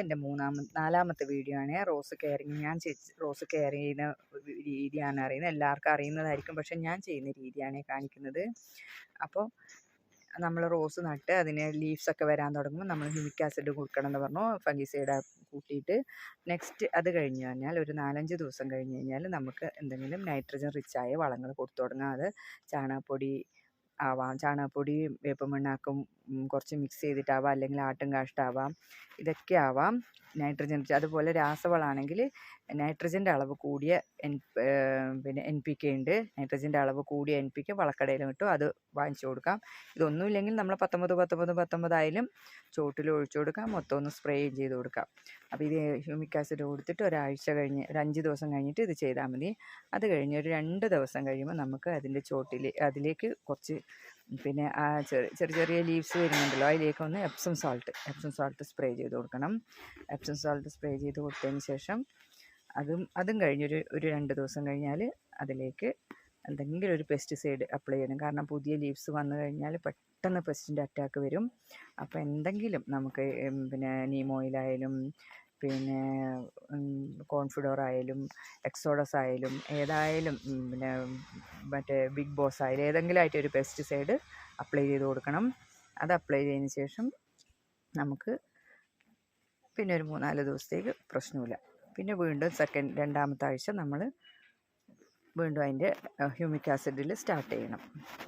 എന്റെ മൂന്നാമത്തെ നാലാമത്തെ വീഡിയോ ആണ്. Rose caring. ഞാൻ റോസ് കെയർ ചെയ്യുന്ന രീതിയാണ് അറിയുന്നത്. എല്ലാവർക്കും അറിയുന്നതായിരിക്കും. പക്ഷെ ഞാൻ ചെയ്യുന്ന രീതിയാണ് കാണിക്കുന്നത്. അപ്പോൾ നമ്മൾ റോസ് നട്ട് അതിന് ലീവ്സ് ഒക്കെ വരാൻ തുടങ്ങുമ്പോൾ നമ്മൾ ഹ്യൂമിക് ആസിഡ് കൊടുക്കണം എന്ന് പറഞ്ഞു. ഫംഗിസൈഡ് കൂട്ടിയിട്ട്. നെക്സ്റ്റ് അത് കഴിഞ്ഞ് കഴിഞ്ഞാൽ ഒരു നാലഞ്ച് ദിവസം കഴിഞ്ഞ് കഴിഞ്ഞാൽ നമുക്ക് എന്തെങ്കിലും നൈട്രജൻ റിച്ചായ വളങ്ങൾ കൊടുത്തു തുടങ്ങാം. അത് ചാണകപ്പൊടി ആവാം ചാണകപ്പൊടി വേപ്പൻ പിണ്ണാക്കും കുറച്ച് മിക്സ് ചെയ്തിട്ടാവാം അല്ലെങ്കിൽ ആട്ടും കാഷ്ടാവാം ഇതൊക്കെ ആവാം. നൈട്രജൻ അതുപോലെ രാസവളമാണെങ്കിൽ നൈട്രജന്റെ അളവ് കൂടിയ എൻ പിന്നെ എൻ പി കെ ഉണ്ട്. നൈട്രജന്റെ അളവ് കൂടിയ എൻ പി കെ വളക്കടയിലും കിട്ടും അത് വാങ്ങിച്ചു കൊടുക്കാം. ഇതൊന്നുമില്ലെങ്കിൽ നമ്മൾ പത്തൊമ്പത് പത്തൊമ്പത് പത്തൊമ്പതായാലും ചോട്ടിൽ ഒഴിച്ചു കൊടുക്കാം. മൊത്തം ഒന്ന് സ്പ്രേ ചെയ്ത് കൊടുക്കാം. അപ്പോൾ ഇത് ഹ്യൂമിക് ആസിഡ് കൊടുത്തിട്ട് ഒരാഴ്ച കഴിഞ്ഞ് ഒരു അഞ്ച് ദിവസം കഴിഞ്ഞിട്ട് ഇത് ചെയ്താൽ മതി. അത് കഴിഞ്ഞ് ഒരു രണ്ട് ദിവസം കഴിയുമ്പോൾ നമുക്ക് അതിന്റെ ചോട്ടിൽ അതിലേക്ക് കുറച്ച് പിന്നെ ആ ചെറിയ ചെറിയ ചെറിയ ലീവ്സ് വരുന്നുണ്ടല്ലോ. അതിലേക്ക് ഒന്ന് Epsom salt Epsom salt spray ചെയ്ത് കൊടുക്കണം. എപ്സം സോൾട്ട് സ്പ്രേ ചെയ്ത് കൊടുത്തതിന് ശേഷം അതും അതും കഴിഞ്ഞൊരു ഒരു രണ്ട് ദിവസം കഴിഞ്ഞാൽ അതിലേക്ക് എന്തെങ്കിലും ഒരു പെസ്റ്റിസൈഡ് അപ്ലൈ ചെയ്യണം. കാരണം പുതിയ ലീവ്സ് വന്നു കഴിഞ്ഞാൽ പെട്ടെന്ന് പെസ്റ്റിന്റെ അറ്റാക്ക് വരും. അപ്പോൾ എന്തെങ്കിലും നമുക്ക് പിന്നെ നീം ഓയിലായാലും പിന്നെ കോൺഫിഡോർ ആയാലും എക്സോഡസ് ആയാലും ഏതായാലും പിന്നെ മറ്റേ ബിഗ് ബോസ് ആയാലും ഏതെങ്കിലും ആയിട്ട് ഒരു പെസ്റ്റിസൈഡ് അപ്ലൈ ചെയ്ത് കൊടുക്കണം. അത് അപ്ലൈ ചെയ്തതിന് ശേഷം നമുക്ക് പിന്നെ ഒരു മൂന്നാൽ ദിവസത്തേക്ക് പ്രശ്നമില്ല. പിന്നെ വീണ്ടും സെക്കൻഡ് രണ്ടാമത്തെ ആഴ്ച നമ്മൾ വീണ്ടും അതിന്റെ ഹ്യൂമിക് ആസിഡിൽ സ്റ്റാർട്ട് ചെയ്യണം.